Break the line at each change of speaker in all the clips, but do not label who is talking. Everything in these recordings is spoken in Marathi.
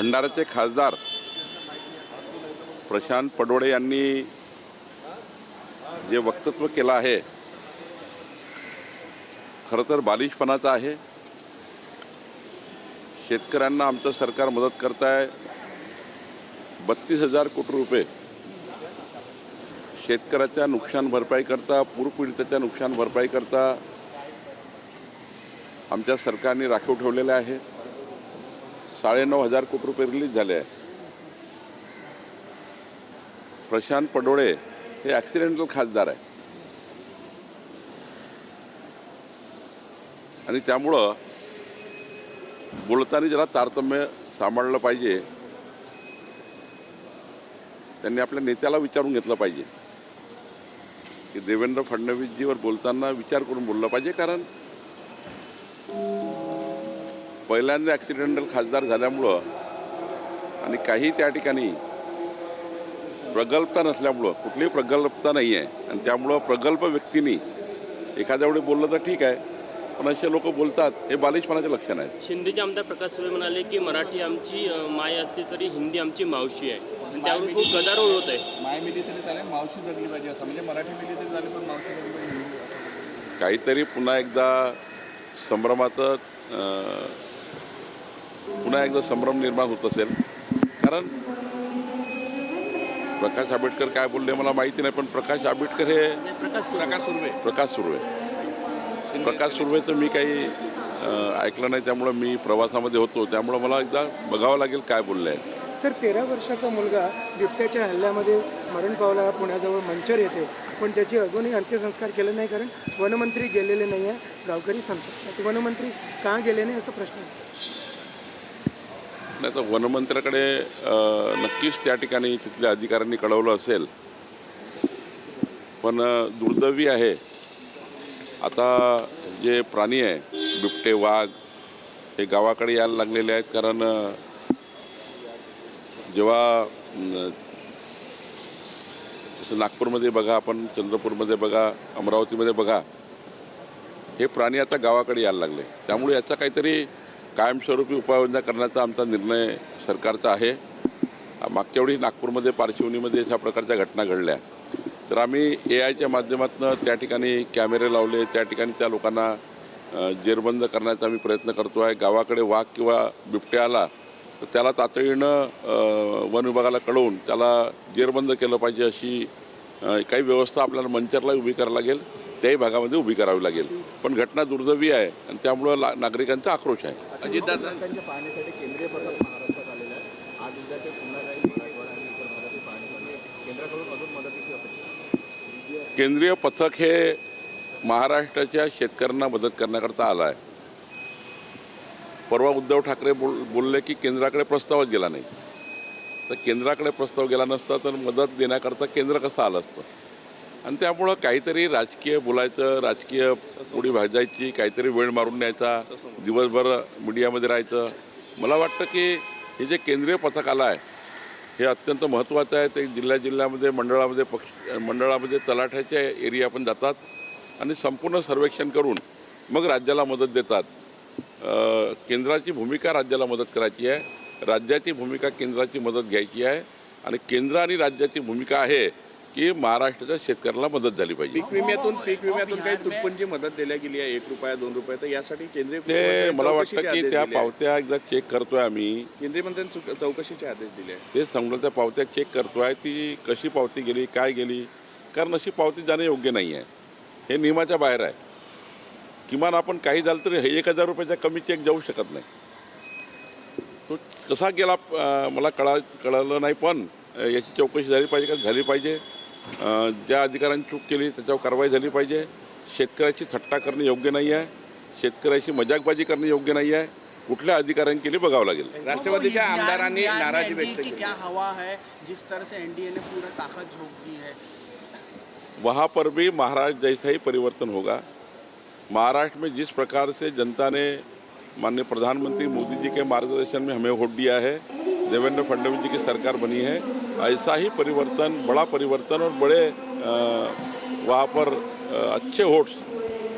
भंडाराचे खासदार प्रशांत पडोडे यांनी जे वक्तव्य केलं आहे खरं तर बालिशपणाचं आहे. शेतकऱ्यांना आमचं सरकार मदत करत आहे बत्तीस हजार कोटी रुपये शेतकऱ्याच्या नुकसान भरपाई करता पूरपीडिताच्या नुकसान भरपाई करता आमच्या सरकारने राखीव ठेवलेले आहे. साडेनऊ हजार कोटी रुपये रिलीज झाले आहे. प्रशांत पडोळे हे ॲक्सिडेंटल खासदार आहे. आणि त्यामुळं बोलताना जरा तारतम्य सांभाळलं पाहिजे. त्यांनी आपल्या नेत्याला विचारून घेतलं पाहिजे. की देवेंद्र फडणवीसजीवर बोलताना विचार करून बोललं पाहिजे कारण पहिल्यांदा ॲक्सिडेंटल खासदार झाल्यामुळं आणि काही त्या ठिकाणी प्रगल्भता नसल्यामुळं कुठलीही प्रगल्भता नाही आहे आणि त्यामुळं प्रगल्भ व्यक्तींनी एखाद्या वेळी बोललं तर ठीक आहे पण असे लोक बोलतात हे बालिशपणाचे लक्षण आहे
शिंदेचे आमदार प्रकाश सुरे म्हणाले की मराठी आमची माय असली तरी हिंदी आमची मावशी आहे. आणि त्यावरून खूप गदारोळ होत आहे.
माय मिली तरी चालेल मावशी जगली पाहिजे असं. म्हणजे मराठी मिली तरी चालेल पण मावशी जगली पाहिजे.
काहीतरी पुन्हा एकदा संभ्रमाचं अं, पुन्हा एकदा संभ्रम निर्माण होत असेल. कारण प्रकाश आंबेडकर काय बोलले मला माहिती नाही पण प्रकाश आंबेडकर हे
प्रकाश सुरे
प्रकाश सुर्वे.
प्रकाश सुर्वे. प्रकाश सुर्वेचं मी काही ऐकलं नाही त्यामुळं मी प्रवासामध्ये होतो. त्यामुळं मला एकदा बघावं लागेल काय बोलले आहेत.
सर तेरा वर्षाचा मुलगा बिबट्याच्या हल्ल्यामध्ये मरण पावला पुण्याजवळ मंचर येते पण त्याची अजूनही अंत्यसंस्कार केले नाही कारण वनमंत्री गेलेले नाही आहे गावकरी सांगतात. ते वनमंत्री का गेले नाही असा प्रश्न आहे
नाही तर वनमंत्र्याकडे नक्कीच त्या ठिकाणी तिथल्या अधिकाऱ्यांनी कळवलं असेल. पण दुर्दैवी आहे. आता जे प्राणी आहे बिबटे वाघ हे गावाकडे यायला लागलेले आहेत. कारण जेव्हा जसं नागपूरमध्ये बघा आपण चंद्रपूरमध्ये बघा अमरावतीमध्ये बघा हे प्राणी आता गावाकडे यायला लागले. त्यामुळे याचा काहीतरी कायमस्वरूपी उपाययोजना करण्याचा आमचा निर्णय सरकारचा आहे. मागच्या वेळी नागपूरमध्ये पार्श्वनीमध्ये अशा प्रकारच्या घटना घडल्या. तर आम्ही ए आयच्या माध्यमातून त्या ठिकाणी कॅमेरे लावले त्या ठिकाणी त्या लोकांना जेरबंद करण्याचा आम्ही प्रयत्न करतो आहे. गावाकडे वाघ किंवा बिबट्या आला तर त्याला तातडीनं वन विभागाला कळवून त्याला जेरबंद केलं पाहिजे अशी काही व्यवस्था आपल्याला मंचरला उभी करावी लागेल. त्याही भागामध्ये उभी करावी लागेल. पण घटना दुर्दैवी आहे आणि त्यामुळं ला नागरिकांचा आक्रोश आहे.
अजितदादा
त्यांच्या पाहण्यासाठी केंद्रीय पथक महाराष्ट्रात आलेलं आहे. आज उद्या ते पुन्हा काही मराठवाडा आणि इतर भागातील पाहणी म्हणजे अपेक्षा
केंद्रीय पथक हे महाराष्ट्राच्या शेतकऱ्यांना मदत करण्याकरता आलं आहे. परवा उद्धव ठाकरे बोल बोलले की केंद्राकडे प्रस्तावच गेला नाही. तर केंद्राकडे प्रस्ताव गेला नसता तर मदत देण्याकरता केंद्र कसं आलं असतं? आणि त्यामुळं काहीतरी राजकीय बोलायचं राजकीय पुढे भाजायची काहीतरी वेळ मारून न्यायचा दिवसभर मीडियामध्ये राहायचं. मला वाटतं की हे जे केंद्रीय पथक आलं आहे हे अत्यंत महत्त्वाचं आहे. ते जिल्ह्या जिल्ह्यामध्ये मंडळामध्ये पक्ष मंडळामध्ये तलाठ्याच्या एरिया पण जातात आणि संपूर्ण सर्वेक्षण करून मग राज्याला मदत देतात. केंद्राची भूमिका राज्याला मदत करायची आहे. राज्याची भूमिका केंद्राची मदत घ्यायची आहे. आणि केंद्र आणि राज्याची भूमिका आहे की महाराष्ट्राच्या शेतकऱ्याला मदत झाली पाहिजे.
पीक विम्यातून पीक विम्यातून काही तुटपुंजी मदत दिल्या गेली आहे एक रुपया दोन रुपये तर यासाठी केंद्रीय
ते मला वाटतं की त्या. पावत्या एकदा चेक करतोय आम्ही.
केंद्रीय मंत्र्यांनी चुक- चौकशीचे आदेश दिले
ते समजा त्या पावत्या चेक करतोय ती कशी पावती गेली काय गेली? कारण अशी पावती जाणं योग्य नाही आहे. हे नियमाच्या बाहेर आहे. किमान आपण काही झालं तरी हे एक हजार रुपयाच्या कमी चेक जाऊ शकत नाही. तो कसा गेला मला कळा कळलं नाही पण याची चौकशी झाली पाहिजे का? झाली पाहिजे. ज्या अधिकाऱ्यांनी चूक केली त्याच्यावर कारवाई झाली पाहिजे. शेतकऱ्याची थट्टा करणे योग्य नाही आहे शेतकऱ्याची मजाकबाजी करणे योग्य नाही आहे कुठल्या अधिकाऱ्यांनी केली बघावं लागेल.
राष्ट्रवादीच्या आमदारांनी नाराजी व्यक्त
की
केली.
क्या हवा है जिस तरह से एनडीए ने पूरा ताकत झोंक दी है।
वहाँ पर भी महाराष्ट्र जैसा ही परिवर्तन होगा. महाराष्ट्र में जिस प्रकार से जनता ने माननीय प्रधानमंत्री मोदी जी के मार्गदर्शन में हमें वोट दिया है देवेंद्र फडणवीस जी की सरकार बनी है ऐसा ही परिवर्तन बड़ा परिवर्तन और बड़े वहाँ पर अच्छे वोट्स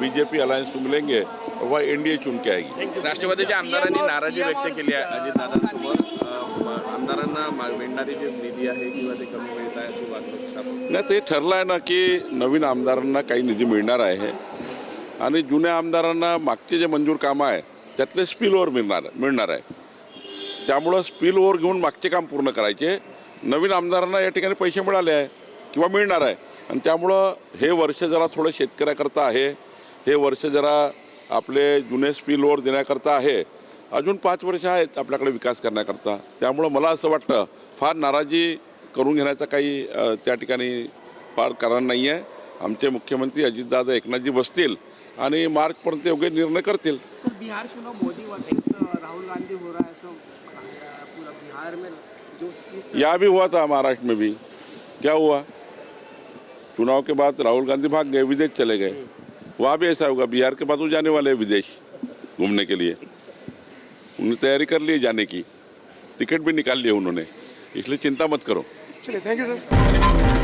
बीजेपी अलायंस को मिलेंगे और वह एनडीए चुन के आएगी।
राष्ट्रवादीच्या आमदारांनी नाराजी व्यक्त केली आहे अजितदादांसमोर अं, मा- मिळणारी जी निधी आहे किंवा ते कमी मिळत आहे अशी वागणूक
नाही ते ठरलं आहे ना की नवीन आमदारांना काही निधी मिळणार आहे आणि जुन्या आमदारांना मागचे जे मंजूर कामं आहे त्यातले स्पिल ओव्हर मिळणार मिळणार आहे. त्यामुळं स्पिल ओव्हर घेऊन मागचे काम पूर्ण करायचे. नवीन आमदारांना या ठिकाणी पैसे मिळाले आहे किंवा मिळणार आहे. आणि त्यामुळं हे वर्ष जरा थोडं शेतकऱ्याकरता आहे. हे वर्ष जरा आपले जुने स्पीलवर ओव्हर देण्याकरता आहे. अजून पाच वर्ष आहेत आपल्याकडे विकास करण्याकरता. त्यामुळं मला असं वाटतं फार नाराजी करून घेण्याचा काही त्या ठिकाणी फार कारण नाही आहे. आमचे मुख्यमंत्री अजितदादा एकनाथजी बसतील आणि मार्चपर्यंत योग्य निर्णय करतील.
बिहार चुनाव मोदी राहुल गांधी हो रहा है बिहार में
यहाँ भी हुआ था महाराष्ट्र में भी। क्या हुआ? चुनाव के बाद राहुल गांधी भाग गए, विदेश चले गए। वहाँ भी ऐसा होगा, बिहार के पास वो जाने वाले हैं विदेश घूमने के लिए। उन्होंने तैयारी कर ली जाने की। टिकट भी निकाल लिया उन्होंने, इसलिए चिंता मत करो।
चलिए थैंक यू सर